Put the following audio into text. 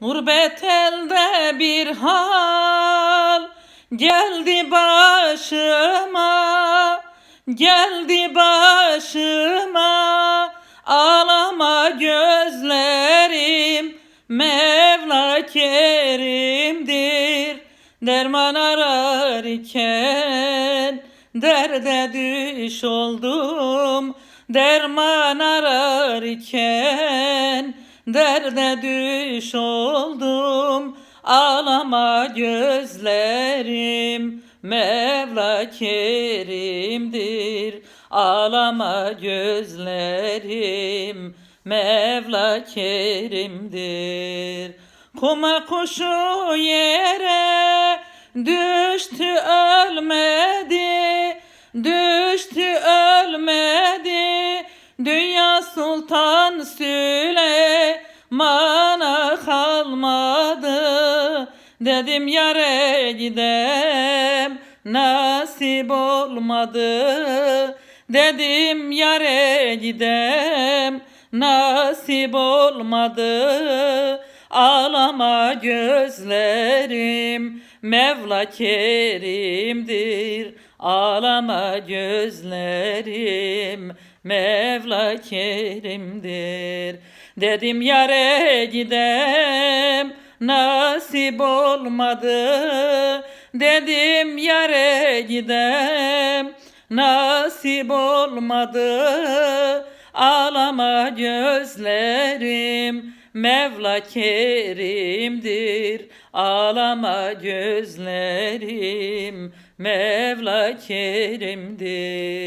Gurbet elde bir hal. Geldi başıma geldi başıma. Ağlama gözlerim Mevla kerimdir. Derman ararken derde düş oldum. Derman ararken derde düş oldum ağlama gözlerim. Mevla kerimdir ağlama gözlerim. Mevla kerimdir. Kuma kuşu yere düştü ölmedi. Düştü ölmedi. Dünya Sultan Süleyman'a kalmadı Dedim yare gidem. Nasip olmadı. Dedim yare gidem. Nasip olmadı. Ağlama gözlerim Mevla kerimdir. Ağlama gözlerim Mevla kerimdir. Dedim yare gidem nasip olmadı. Dedim yare gidem nasip olmadı. Ağlama gözlerim Mevla kerimdir. Ağlama gözlerim Mevla kerimdir